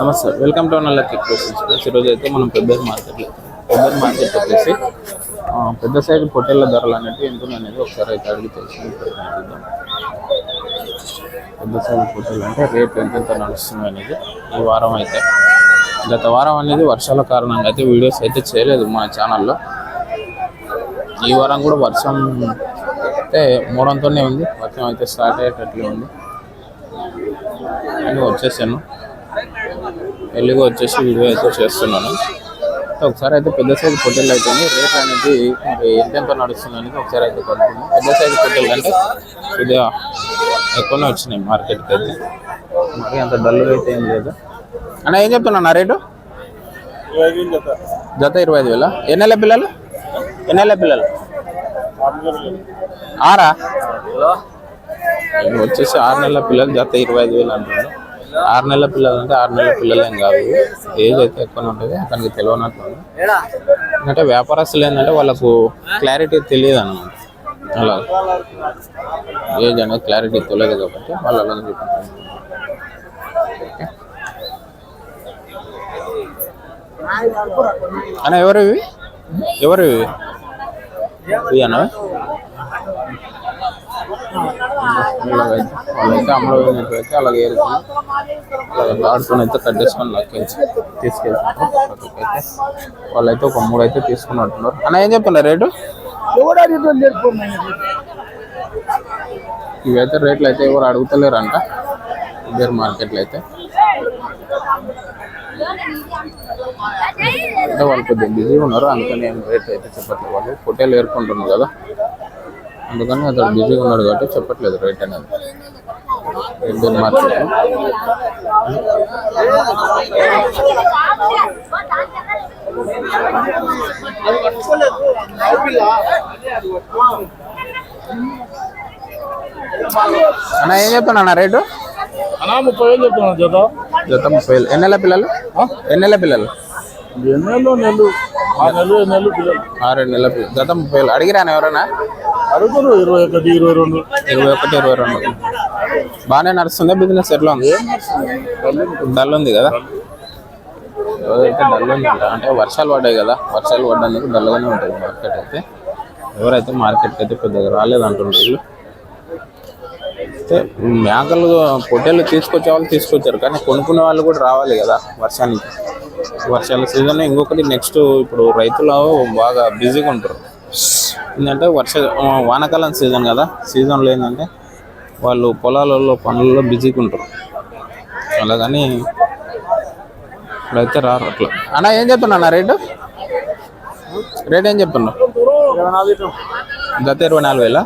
నమస్తే welcome to Anna luck express ఈరోజు అయితే మనం పెబ్బేరు మార్కెట్లో పెబ్బేరు మార్కెట్ వచ్చేసి పెద్ద సైజు పొట్టేళ్ళ ధరలు అనేవి ఎంత అనేది ఒకసారి అయితే అడిగి తెలుసుకుని చేద్దాం పెద్ద సైజు పొట్టేళ్ళు అంటే రేట్ ఎంతెంత నడుస్తుంది అనేది ఈ వారం అయితే. గత వారం అనేది వర్షాల కారణంగా అయితే వీడియోస్ అయితే చేయలేదు మా ఛానల్లో. ఈ వారం కూడా వర్షం అయితే మూడంతోనే ఉంది. వర్షం అయితే స్టార్ట్ అయ్యేటట్లే ఉంది. నేను వచ్చేసాను. ఎల్లుగా వచ్చేసి వీడియో అయితే చేస్తున్నాను. ఒకసారి అయితే పెద్ద సైజు పొట్టెలు అయితే రేట్ అనేది మరి ఎంతెంత నడుస్తుంది అనేది ఒకసారి అయితే కనుక్కున్నాం పెద్ద సైజు పొట్టెలు అంటే కొద్దిగా ఎక్కువనే వచ్చినాయి మార్కెట్కి అయితే. మరి అంత డల్గా అయితే ఏం లేదు? అన్న ఏం చెప్తున్నా రేటు? జత ఇరవై ఐదు వేల? ఎన్ని నెలల పిల్లలు? ఎన్ని నెలల పిల్లలు? ఆరా? వచ్చేసి ఆరు నెలల పిల్లలు జత ఇరవై ఐదు వేలు అంటున్నారు. ఆరు నెలల పిల్లలు అంటే ఆరు నెలల పిల్లలు ఏం కాదు. ఏజ్ అయితే ఎక్కువనే ఉంటుంది. అతనికి తెలియనట్లు ఉంది. ఎందుకంటే వ్యాపారస్తులు ఏంటంటే వాళ్ళకు క్లారిటీ తెలియదు అన్నమాట. అలా. ఏజ్ అనేది క్లారిటీ తెలియదు కాబట్టి వాళ్ళు అలా చెప్తారు అన్న ఎవరు ఇవి? ఎవరు ఇవి? అన్న ఇలాగైతే వాళ్ళైతే అమలు అయితే అలాగే ఏరుకొని అలాగే ఆడుకొని అయితే కట్ చేసుకొని తీసుకెళ్తున్నారు. అయితే వాళ్ళైతే ఒక మూడు అయితే తీసుకున్నట్టున్నారు. అన్న ఏం చెప్తున్నారు రేటు? ఇవైతే రేట్లు అయితే ఎవరు అడుగుతలేరంట. ఇద్దరు మార్కెట్లో అయితే. అంటే వాళ్ళు కొద్దిగా బిజీగా ఉన్నారు అందుకని ఏం రేట్ అయితే చెప్పట్లేదు. వాళ్ళు పొట్టేలు ఏరుకుంటున్నారు కదా. అందుకని అతడు బిజీగా ఉన్నాడు కాబట్టి చెప్పట్లేదు రేట్ అనేది. ఇద్దరు మార్కెట్ అన్న ఏం చెప్తున్నా అన్న రేటు? అన్నా ముప్పై వేలు చెప్తున్నాను జత. జత ముప్పై వేలు. ఎన్ని నెలల పిల్లలు? ఎన్ని నెలల పిల్లలు? ఎన్నెళ్ళు నెల్లు? ఆ నెలలు నెలలు పిల్లలు. ఆరు నెలల పిల్లలు జత ముప్పై వేలు. అడిగిరాను ఎవరైనా అడుగుతారు ఇరవై ఒకటి ఇరవై రెండు. ఇరవై ఒకటి ఇరవై రెండు. బాగానే నడుస్తుందా బిజినెస్ ఎట్లా ఉంది? డల్ ఉంది కదా? ఎవరైతే డల్ ఉంది అంటే వర్షాలు పడ్డాయి కదా? వర్షాలు పడ్డానికి డల్గానే ఉంటుంది మార్కెట్ అయితే. ఎవరైతే మార్కెట్కి అయితే పెద్దగా రాలేదు అంటున్నారు. అయితే మేకలు పొట్టేళ్ళు తీసుకొచ్చే వాళ్ళు తీసుకొచ్చారు. కానీ కొనుక్కునే వాళ్ళు కూడా రావాలి కదా వర్షానికి. వర్షాల సీజన్ ఇంకొకటి నెక్స్ట్ ఇప్పుడు రైతులు బాగా బిజీగా ఉంటారు. ఏంటంటే వర్ష వానాకాలం సీజన్ కదా. సీజన్లో ఏంటంటే వాళ్ళు పొలాలలో పనుల్లో బిజీగా ఉంటారు అలాగని ఇప్పుడైతే రారు అట్లా. అన్న ఏం చెప్తున్నా అన్న రేటు? రేట్ ఏం చెప్తున్నావు? జత ఇరవై నాలుగు వేల?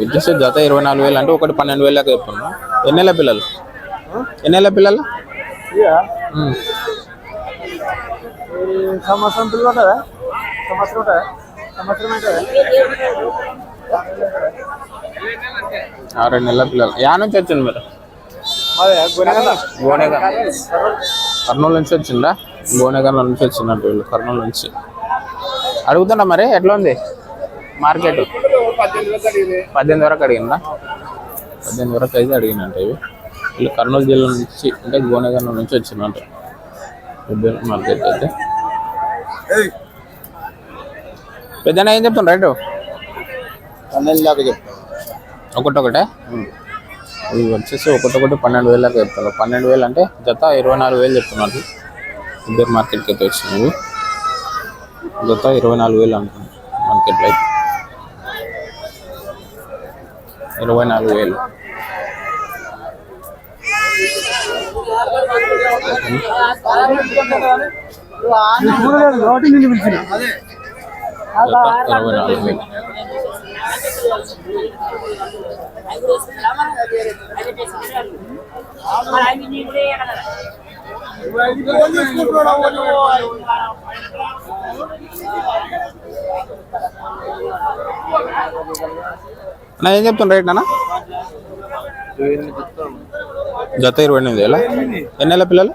వచ్చేసి జత ఇరవై నాలుగు వేలు అంటే ఒకటి పన్నెండు వేలకు చెప్తున్నా. ఎన్ని నెలల పిల్లలు? ఎన్ని నెలల పిల్లలు. సంవత్సరం పిల్లలు ఉంటుందా సంవత్సరం ఉంటుందా? ఆరు నెలల పిల్లలు. యా నుంచి వచ్చింది మీరు? కర్నూలు నుంచి వచ్చిందా? గోనెగర్ నుంచి వచ్చిందంట వీళ్ళు కర్నూలు నుంచి. అడుగుతున్నా మరి ఎట్లా ఉంది? మార్కెట్? పద్దెనిమిది వరకు అడిగిందా? పద్దెనిమిది వరకు అయితే అడిగినంట ఇవి. వీళ్ళు కర్నూలు జిల్లా నుంచి అంటే గోనెగర్ నుంచి వచ్చిందంట. మార్కెట్ అయితే. పెద్దనా ఏం చెప్తున్నా రైట్? పన్నెండు దాకా చెప్తాను ఒకటొకటే ఇవి వచ్చేసి ఒకటొకటి పన్నెండు వేలు దాకా చెప్తాను పన్నెండు వేలు అంటే జత ఇరవై నాలుగు వేలు చెప్తున్నారు. ఇద్దరు మార్కెట్కి అయితే వచ్చినాయి జత ఇరవై నాలుగు వేలు అంటున్నాను మార్కెట్లో అయితే ఇరవై నాలుగు వేలు నా ఏం చెప్తున్నా రేట్ నాన్న? జత ఇరవై ఎనిమిది వేల? ఎన్ని నెలల పిల్లలు?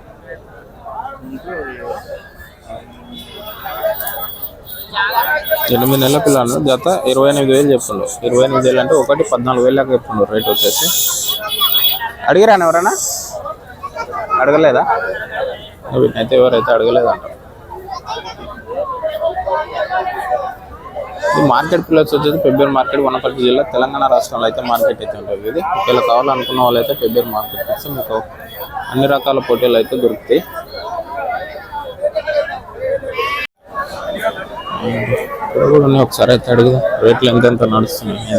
ఎనిమిది నెలల పిల్లలు. జత ఇరవై ఎనిమిది వేలు చెప్తున్నారు ఇరవై ఎనిమిది వేలు అంటే ఒకటి పద్నాలుగు వేలు దాకా చెప్తున్నారు రేట్ వచ్చేసి. అడిగిరాను ఎవరైనా అడగలేదా? వీటినైతే ఎవరైతే అడగలేదంట ఇది మార్కెట్ ప్లేస్ వచ్చేసి పెబ్బేరు మార్కెట్ వనపర్తి జిల్లా తెలంగాణ రాష్ట్రంలో అయితే మార్కెట్ అయితే ఉంటుంది ఇది. ఒకవేళ కావాలనుకున్న వాళ్ళు అయితే పెబ్బేరు మార్కెట్ వస్తే మీకు అన్ని రకాల పోటీలు అయితే దొరుకుతాయి. ఇక్కడ కూడా ఉన్నాయి ఒకసారి అయితే అడుగుదాం. రేట్లు ఎంత ఎంత నడుస్తున్నాయి.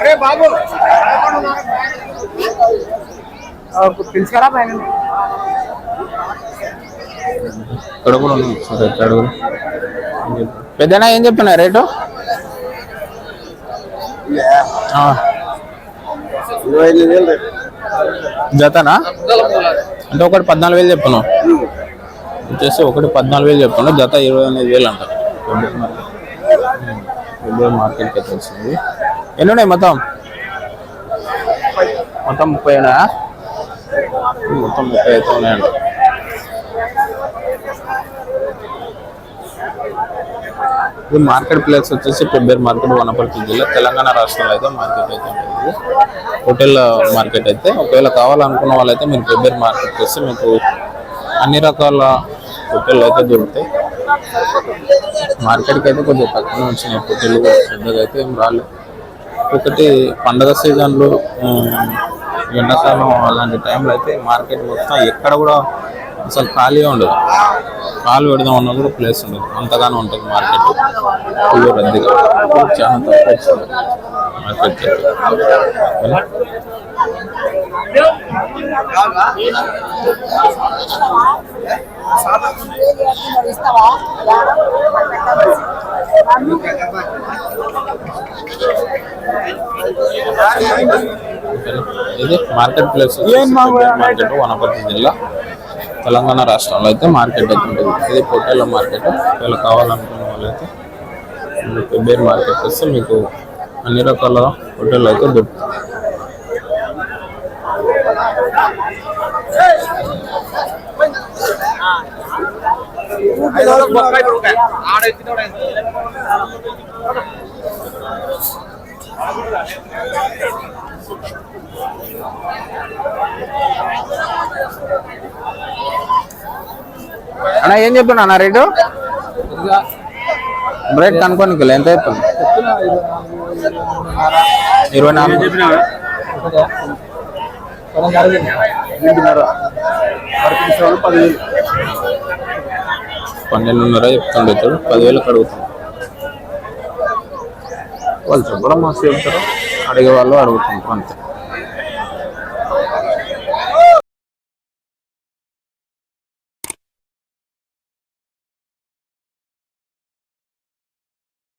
అరే బాబు. పిలుచుకరా పైన? ఇక్కడ కూడా ఉన్నాయి ఒకసారి అయితే అడుగుదాం. పెద్దనా ఏం చెప్పిన రేటు? ఇరవై ఎనిమిది వేలు రేపు. జతనా? అంటే ఒకటి పద్నాలుగు వేలు చెప్పను వచ్చేసి ఒకటి పద్నాలుగు వేలు చెప్పను జత ఇరవై ఎనిమిది వేలు అంట. ఫిబ్రవరి మార్కెట్కి అయితే వచ్చింది ఎన్ని ఉన్నాయి మొత్తం? మొత్తం ముప్పై ఉన్నాయా మొత్తం ముప్పై అయితే ఉన్నాయండి ఇది మార్కెట్ ప్లేస్ వచ్చేసి పెబ్బేరు మార్కెట్ వనపర్తి జిల్లా తెలంగాణ రాష్ట్రంలో అయితే మార్కెట్ అయితే ఉంటుంది. హోటల్ మార్కెట్ అయితే ఒకవేళ కావాలనుకున్న వాళ్ళైతే మీరు పెబ్బేరు మార్కెట్ వస్తే మీకు అన్ని రకాల హోటల్ అయితే దొరుకుతాయి. మార్కెట్కి అయితే కొంచెం తక్కువ వచ్చినాయి హోటల్ పెద్దగా అయితే ఏం రాలేదు. ఒకటి పండగ సీజన్లు ఎండాకాలం అలాంటి టైంలో అయితే మార్కెట్ మొత్తం ఎక్కడ కూడా అసలు ఖాళీగా ఉండదు. కాలు పెడదాం అన్నా కూడా ప్లేస్ ఉండదు. అంతగానో ఉంటుంది మార్కెట్ ఫుల్ రద్దీగా చాలా తక్కువ మార్కెట్? ఇది మార్కెట్ ప్లేస్ మార్కెట్ వనపర్తి జిల్లా. తెలంగాణ రాష్ట్రంలో అయితే మార్కెట్ అయితే ఉంటుంది. ఇది పొట్టేళ్ళ మార్కెట్. ఒకవేళ కావాలనుకున్న వాళ్ళైతే పెబ్బేరు మార్కెట్ వస్తే మీకు అన్ని రకాల హోటల్ అయితే దొరుకుతాయి అన్న ఏం చెప్పాను అన్న రేటు? రేట్ కనుక్కోనికి ఎంత చెప్తాను ఇరవై నాలుగు. పన్నెండున్నర చెప్తాడు ఇతడు పదివేలకు అడుగుతాం వాళ్ళు చెప్పడం మస్తు చెప్తారు అడిగే వాళ్ళు అడుగుతుంటారు అంతే.